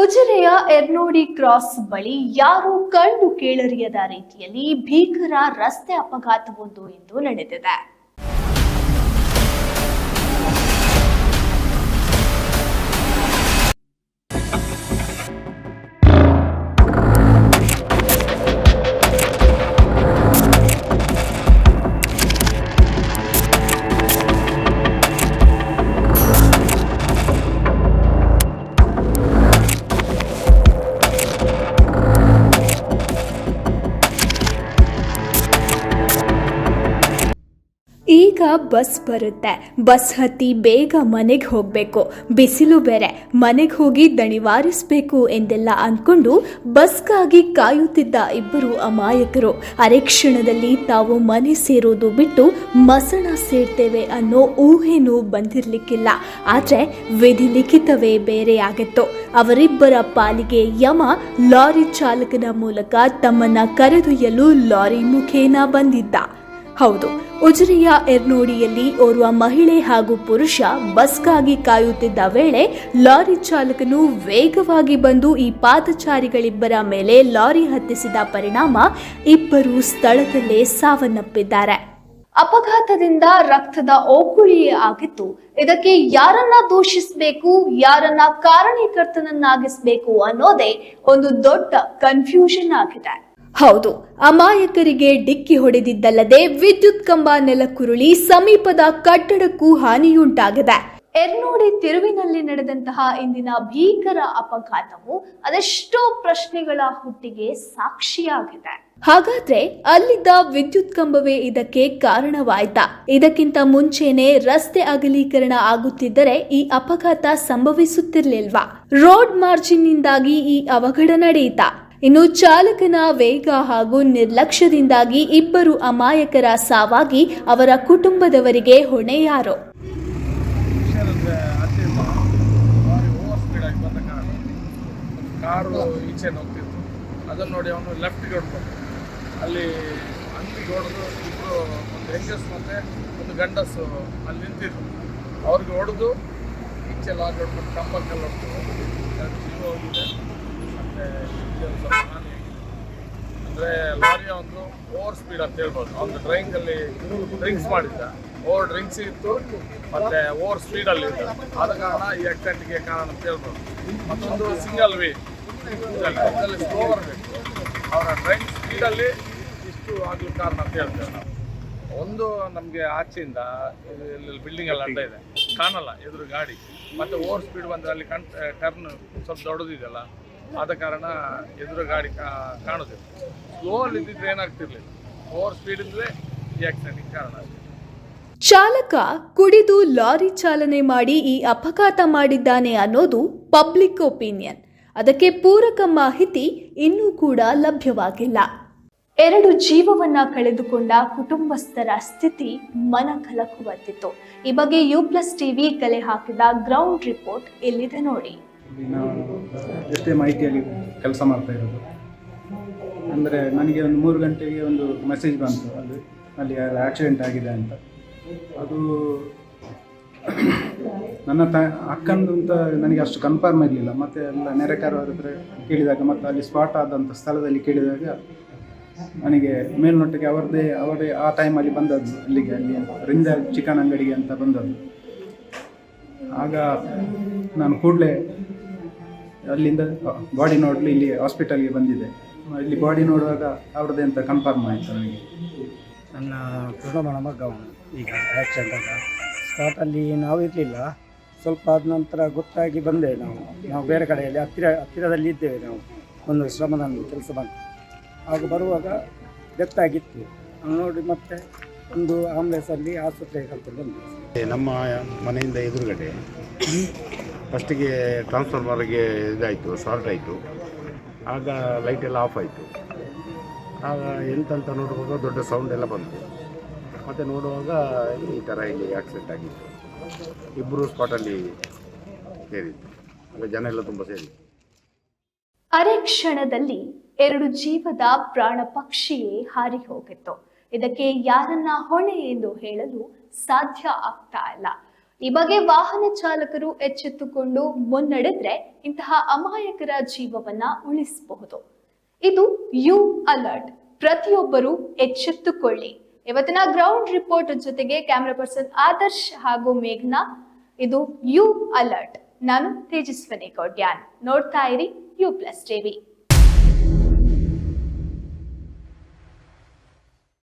ಉಜಿರೆಯ ಎರ್ನೋಡಿ cross ಬಳಿ ಯಾರು ಕಂಡು ಕೇಳರಿಯದ ರೀತಿಯಲ್ಲಿ ಭೀಕರ ರಸ್ತೆ ಅಪಘಾತವೊಂದು ಇಂದು ನಡೆದಿದೆ. ಬಸ್ ಬರುತ್ತೆ. ಬಸ್ ಹತ್ತಿ ಬೇಗ ಮನೆಗೆ ಹೋಗ್ಬೇಕು. ಬಿಸಿಲು ಬೇರೆ. ಮನೆಗೆ ಹೋಗಿ ದಣಿವಾರಿಸ್ಬೇಕು ಎಂದೆಲ್ಲ ಅಂದ್ಕೊಂಡು ಬಸ್ಗಾಗಿ ಕಾಯುತ್ತಿದ್ದ ಇಬ್ಬರು ಅಮಾಯಕರು. ಅರೆ ಕ್ಷಣದಲ್ಲಿ ತಾವು ಮನೆ ಸೇರೋದು ಬಿಟ್ಟು ಮಸಣ ಸೇರ್ತೇವೆ ಅನ್ನೋ ಊಹೆನೂ ಬಂದಿರ್ಲಿಕ್ಕಿಲ್ಲ. ಆದ್ರೆ ವಿಧಿ ಲಿಖಿತವೇ ಬೇರೆಯಾಗಿತ್ತು ಅವರಿಬ್ಬರ ಪಾಲಿಗೆ ಯಮ ಲಾರಿ ಚಾಲಕನ ಮೂಲಕ ತಮ್ಮನ್ನ ಕರೆದೊಯ್ಯಲು ಲಾರಿ ಮುಖೇನ ಬಂದಿದ್ದ. ಹೌದು, ಉಜಿರೆಯ ಎರ್ನೋಡಿಯಲ್ಲಿ ಓರ್ವ ಮಹಿಳೆ ಹಾಗೂ ಪುರುಷ ಬಸ್ಗಾಗಿ ಕಾಯುತ್ತಿದ್ದ ವೇಳೆ ಲಾರಿ ಚಾಲಕನು ವೇಗವಾಗಿ ಬಂದು ಈ ಪಾದಚಾರಿಗಳಿಬ್ಬರ ಮೇಲೆ ಲಾರಿ ಹತ್ತಿಸಿದ ಪರಿಣಾಮ ಇಬ್ಬರು ಸ್ಥಳದಲ್ಲೇ ಸಾವನ್ನಪ್ಪಿದ್ದಾರೆ. ಅಪಘಾತದಿಂದ ರಕ್ತದ ಓಕುಳಿಯೇ ಆಗಿತ್ತು. ಇದಕ್ಕೆ ಯಾರನ್ನ ದೂಷಿಸಬೇಕು, ಯಾರನ್ನ ಕಾರಣೀಕರ್ತನನ್ನಾಗಿಸಬೇಕು ಅನ್ನೋದೇ ಒಂದು ದೊಡ್ಡ ಕನ್ಫ್ಯೂಷನ್ ಆಗಿದೆ. ಹೌದು ಅಮಾಯಕರಿಗೆ ಡಿಕ್ಕಿ ಹೊಡೆದಿದ್ದಲ್ಲದೆ ವಿದ್ಯುತ್ ಕಂಬ ನೆಲಕ್ಕುರುಳಿ ಸಮೀಪದ ಕಟ್ಟಡಕ್ಕೂ ಹಾನಿಯುಂಟಾಗಿದೆ. ಎರ್ನೋಡಿ ತಿರುವಿನಲ್ಲಿ ನಡೆದಂತಹ ಇಂದಿನ ಭೀಕರ ಅಪಘಾತವು ಅದೆಷ್ಟೋ ಪ್ರಶ್ನೆಗಳ ಹುಟ್ಟಿಗೆ ಸಾಕ್ಷಿಯಾಗಿದೆ. ಹಾಗಾದ್ರೆ ಅಲ್ಲಿದ್ದ ವಿದ್ಯುತ್ ಕಂಬವೇ ಇದಕ್ಕೆ ಕಾರಣವಾಯ್ತಾ? ಇದಕ್ಕಿಂತ ಮುಂಚೆನೆ ರಸ್ತೆ ಅಗಲೀಕರಣ ಆಗುತ್ತಿದ್ದರೆ ಈ ಅಪಘಾತ ಸಂಭವಿಸುತ್ತಿರ್ಲಿಲ್ವಾ? ರೋಡ್ ಮಾರ್ಜಿನ್ನಿಂದಾಗಿ ಈ ಅವಘಡ ನಡೆಯಿತಾ? ಇನ್ನು ಚಾಲಕನ ವೇಗ ಹಾಗೂ ನಿರ್ಲಕ್ಷ್ಯದಿಂದಾಗಿ ಇಬ್ಬರು ಅಮಾಯಕರ ಸಾವಾಗಿ ಅವರ ಕುಟುಂಬದವರಿಗೆ ಹೊಣೆ ಯಾರು ವಿಷಯದಂದ್ರೆ ಆಚೆಯಿಂದ ಲಾರಿ ಓವರ್ ಸ್ಪೀಡ್ ಆಗಿ ಬಂದ ಕಾರಣ ಕಾರು ಈಚೆ ಹೋಗ್ತಿತ್ತು ಅದನ್ನು ನೋಡಿ ಅವನು ಲೆಫ್ಟ್ಗೆ ಹೊಡ್ಕೊಂಡು ಅಲ್ಲಿ ಅಂಗಡಿಗೆ ಹೊಡೆದು ಇಬ್ಬರು ಒಂದು ಹೆಂಗಸ್ ಮತ್ತೆ ಒಂದು ಗಂಡಸು ಅಲ್ಲಿ ನಿಂತಿದ್ರು. ಅವ್ರಿಗೆ ಹೊಡೆದು ಈಚೆ ಲಾಗ್ ಹೊಡ್ಕೊಂಡು ಕಂಬಕ್ಕೆಲ್ಲ ಹೊಡ್ಕೊಂಡು. ಜೀವ ಹೋಗಿದೆ ಮತ್ತು ಸ್ವಲ್ಪ ಹಾನಿ ಆಗಿದೆ ಅಂದರೆ ಲಾರಿ ಒಂದು ಓವರ್ ಸ್ಪೀಡ್ ಅಂತ ಹೇಳ್ಬೋದು. ಅವನು ಡ್ರೈವಿಂಗಲ್ಲಿ ಡ್ರಿಂಕ್ಸ್ ಮಾಡಿದ್ದ. ಓವರ್ ಡ್ರಿಂಕ್ಸ್ ಇತ್ತು, ಮತ್ತೆ ಓವರ್ ಸ್ಪೀಡಲ್ಲಿ ಇತ್ತು ಆದ ಕಾರಣ ಈ ಆಕ್ಸಿಡೆಂಟ್ಗೆ ಕಾರಣ ಅಂತ ಹೇಳ್ಬೋದು. ಮತ್ತೊಂದು ಸಿಂಗಲ್ ವೇ ಸ್ಲೋ ಬರಬೇಕು ಅವರ ಡ್ರೈವಿಂಗ್ ಸ್ಪೀಡಲ್ಲಿ ಇಷ್ಟು ಆಗ್ಲಿಕ್ಕೆ ಕಾರಣ ಅಂತ ಹೇಳ್ತೇವೆ ನಾವು. ಒಂದು ನಮಗೆ ಆಚೆಯಿಂದ, ಇಲ್ಲಿ ಬಿಲ್ಡಿಂಗ್ ಎಲ್ಲ ಅಡ್ಡ ಇದೆ. ಕಾಣಲ್ಲ, ಎದುರು ಗಾಡಿ. ಮತ್ತೆ ಓವರ್ ಸ್ಪೀಡ್ ಬಂದರೆ ಅಲ್ಲಿ ಕಣ್ ಟರ್ನ್ ಸ್ವಲ್ಪ ದೊಡ್ಡದಿದೆಯಲ್ಲ ಆದ ಕಾರಣ ಎದುರು ಗಾಡಿ ಕಾಣುದಿಲ್ಲ. ಸ್ಲೋ ಅಲ್ಲಿ ಇದ್ದಿದ್ರೆ ಏನಾಗ್ತಿರ್ಲಿಲ್ಲ. ಓವರ್ ಸ್ಪೀಡ್ ಇದ್ರೆ ಈ ಆಕ್ಸಿಡೆಂಟ್ ಕಾರಣ ಚಾಲಕ ಕುಡಿದು ಲಾರಿ ಚಾಲನೆ ಮಾಡಿ ಈ ಅಪಘಾತ ಮಾಡಿದ್ದಾನೆ ಅನ್ನೋದು ಪಬ್ಲಿಕ್ ಒಪಿನಿಯನ್ ಅದಕ್ಕೆ ಪೂರಕ ಮಾಹಿತಿ ಇನ್ನೂ ಕೂಡ ಲಭ್ಯವಾಗಿಲ್ಲ. ಎರಡು ಜೀವವನ್ನ ಕಳೆದುಕೊಂಡ ಕುಟುಂಬಸ್ಥರ ಸ್ಥಿತಿ ಮನ ಕಲಕುವಂತಿತ್ತು ಈ ಬಗ್ಗೆ ಯು ಪ್ಲಸ್ ಟಿವಿ ಕಲೆ ಹಾಕಿದ ಗ್ರೌಂಡ್ ರಿಪೋರ್ಟ್ ಇಲ್ಲಿದೆ ನೋಡಿ. ನಾವು ಎಷ್ಟೇ ಮಾಹಿತಿಯಲ್ಲಿ ಕೆಲಸ ಮಾಡ್ತಾ ಇರೋದು. ಅಂದರೆ ನನಗೆ ಒಂದು ಮೂರು ಗಂಟೆಗೆ ಒಂದು ಮೆಸೇಜ್ ಬಂತು ಅಲ್ಲಿ ಅಲ್ಲಿ ಆಕ್ಸಿಡೆಂಟ್ ಆಗಿದೆ ಅಂತ. ಅದು ನನ್ನ ತ, ಅಕ್ಕಂದು ಅಂತ ನನಗೆ ಅಷ್ಟು ಕನ್ಫರ್ಮ್ ಇರಲಿಲ್ಲ. ಮತ್ತು ಎಲ್ಲ ನೆರೆಕಾರ ಹತ್ರ ಕೇಳಿದಾಗ ಮತ್ತು ಅಲ್ಲಿ ಸ್ಪಾಟ್ ಆದಂಥ ಸ್ಥಳದಲ್ಲಿ ಕೇಳಿದಾಗ ನನಗೆ ಮೇಲ್ನೋಟಕ್ಕೆ ಅವರದೇ, ಅವರೇ ಆ ಟೈಮಲ್ಲಿ ಬಂದದ್ದು, ಅಲ್ಲಿಗೆ ಅಲ್ಲಿ ರಿಂದ ಚಿಕನ್ ಅಂಗಡಿಗೆ ಅಂತ ಬಂದದ್ದು. ಆಗ ನಾನು ಕೂಡಲೇ ಅಲ್ಲಿಂದ ಬಾಡಿ ನೋಡಲು ಇಲ್ಲಿ ಹಾಸ್ಪಿಟಲ್ಗೆ ಬಂದಿದೆ ಇಲ್ಲಿ ಬಾಡಿ ನೋಡುವಾಗ ಅವ್ರದ್ದೇ ಅಂತ ಕನ್ಫರ್ಮ್ ಆಯಿತು ನನಗೆ. ನನ್ನ ಕುಟುಂಬನ ಮಗ ಈಗ ಆ್ಯಕ್ಸಿಡೆಂಟ್ ಸ್ಪಾಟಲ್ಲಿ ನಾವು ಇರಲಿಲ್ಲ. ಸ್ವಲ್ಪ ಆದ ನಂತರ ಗೊತ್ತಾಗಿ ಬಂದೆ ನಾವು. ನಾವು ಬೇರೆ ಕಡೆಯಲ್ಲಿ, ಹತ್ತಿರ, ಹತ್ತಿರದಲ್ಲಿ ಇದ್ದೇವೆ ನಾವು. ಒಂದು ಶ್ರಮದಲ್ಲಿ ಕೆಲಸ ಬಂತು. ಆಗ ಬರುವಾಗ ಡೆತ್ ಆಗಿತ್ತು ನೋಡಿ ಮತ್ತೆ ಒಂದು ಆಂಬುಲೆನ್ಸಲ್ಲಿ ಆಸ್ಪತ್ರೆಗೆ ಕರ್ಕೊಂಡು ಬಂದ್ವಿ. ನಮ್ಮ ಮನೆಯಿಂದ ಎದುರುಗಡೆ ಫಸ್ಟಿಗೆ ಟ್ರಾನ್ಸ್ಫಾರ್ಮರ್ಗೆ ಇದಾಯಿತು ಶಾರ್ಟ್ ಆಯಿತು. ಆಗ ಲೈಟ್ ಎಲ್ಲ ಆಫ್ ಆಯಿತು. ಆಗ ಎಂತಂತ ನೋಡುವಾಗ ದೊಡ್ಡ ಸೌಂಡ್ ಎಲ್ಲ ಬಂತು. ಮತ್ತು ನೋಡುವಾಗ ಈ ಥರ ಇಲ್ಲಿ ಆಕ್ಸಿಡೆಂಟ್ ಆಗಿತ್ತು. ಇಬ್ಬರು ಸ್ಪಾಟಲ್ಲಿ ಸೇರಿತ್ತು ಆಗ ಜನ ಎಲ್ಲ ತುಂಬ ಸೇರಿತ್ತು ಅರೆ ಕ್ಷಣದಲ್ಲಿ ಎರಡು ಜೀವದ ಪ್ರಾಣ ಪಕ್ಷಿಯೇ ಹಾರಿ ಹೋಗಿತ್ತು. ಇದಕ್ಕೆ ಯಾರನ್ನ ಹೊಣೆ ಎಂದು ಹೇಳಲು ಸಾಧ್ಯ ಆಗ್ತಾ ಇಲ್ಲ. ಈ ಬಗ್ಗೆ ವಾಹನ ಚಾಲಕರು ಎಚ್ಚೆತ್ತುಕೊಂಡು ಮುನ್ನಡೆದ್ರೆ ಇಂತಹ ಅಮಾಯಕರ ಜೀವವನ್ನ ಉಳಿಸಬಹುದು. ಇದು ಯು ಅಲರ್ಟ್. ಪ್ರತಿಯೊಬ್ಬರು ಎಚ್ಚೆತ್ತುಕೊಳ್ಳಿ. ಇವತ್ತಿನ ಗ್ರೌಂಡ್ ರಿಪೋರ್ಟ್ ಜೊತೆಗೆ ಕ್ಯಾಮ್ರಾ ಪರ್ಸನ್ ಆದರ್ಶ್ ಹಾಗೂ ಮೇಘನಾ, ಇದು ಯು ಅಲರ್ಟ್. ನಾನು ತೇಜಸ್ವಿನಿ ಕೌಡ್ಯಾನ್ ನೋಡ್ತಾ ಇರಿ ಯು ಪ್ಲಸ್ ಟಿವಿ.